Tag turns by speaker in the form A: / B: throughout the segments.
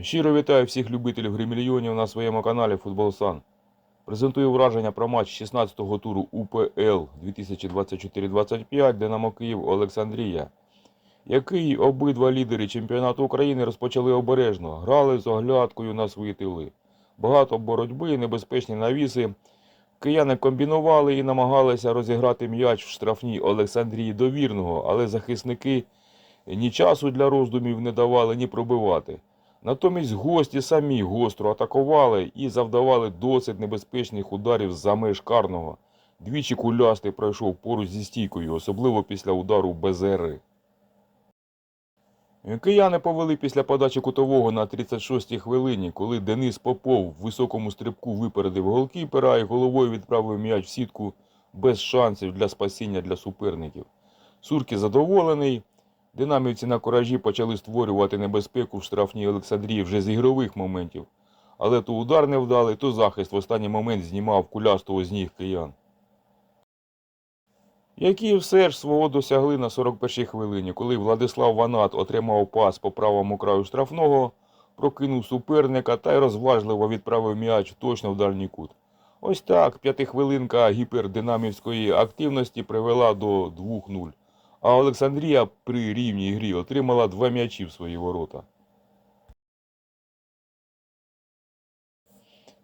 A: Щиро вітаю всіх любителів гри мільйонів на своєму каналі Футбол Сан. Презентую враження про матч 16-го туру УПЛ 2024-25 Динамо Київ Олександрія, який обидва лідери чемпіонату України розпочали обережно, грали з оглядкою на свої тили. Багато боротьби, небезпечні навіси. Кияни комбінували і намагалися розіграти м'яч в штрафній Олександрії довірного, але захисники ні часу для роздумів не давали, ні пробивати. Натомість гості самі гостро атакували і завдавали досить небезпечних ударів за меж карного. Двічі кулястий пройшов поруч зі стійкою, особливо після удару Безери. Кияни повели після подачі кутового на 36-й хвилині, коли Денис Попов в високому стрибку випередив голкіпера і головою відправив м'яч в сітку без шансів для спасіння для суперників. Сурки задоволений. Динамівці на коражі почали створювати небезпеку в штрафній Олександрії вже з ігрових моментів. Але то удар не вдалий, то захист в останній момент знімав кулястого з ніг киян. Які все ж свого досягли на 41-й хвилині, коли Владислав Ванат отримав пас по правому краю штрафного, прокинув суперника та й розважливо відправив м'яч точно в дальній кут. Ось так п'ятихвилинка гіпердинамівської активності привела до 2-0 а Олександрія при рівній грі отримала два м'ячі в свої ворота.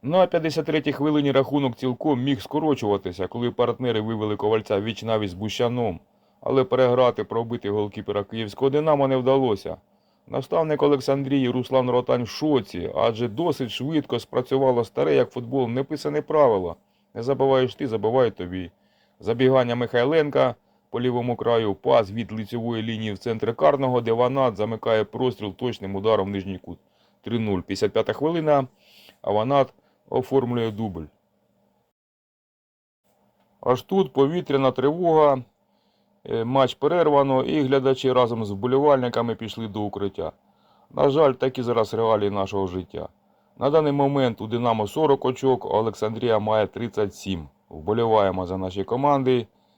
A: На 53-й хвилині рахунок цілком міг скорочуватися, коли партнери вивели ковальця віч навіть з Бущаном, але переграти пробити голкіпера київського Динамо не вдалося. Наставник Олександрії Руслан Ротань в шоці, адже досить швидко спрацювало старе, як футбол, неписане правило. Не забуваєш ти, забивай тобі. Забігання Михайленка по лівому краю, пас від лицевої лінії в центр карного, де Ванат замикає простріл точним ударом в нижній кут. 3-0. 55 хвилина, а Ванат оформлює дубль. Аж тут повітряна тривога, е, матч перервано і глядачі разом з вболівальниками пішли до укриття. На жаль, такі зараз реалії нашого життя. На даний момент у Динамо 40 очок, а Олександрія має 37. Вболіваємо за наші команди.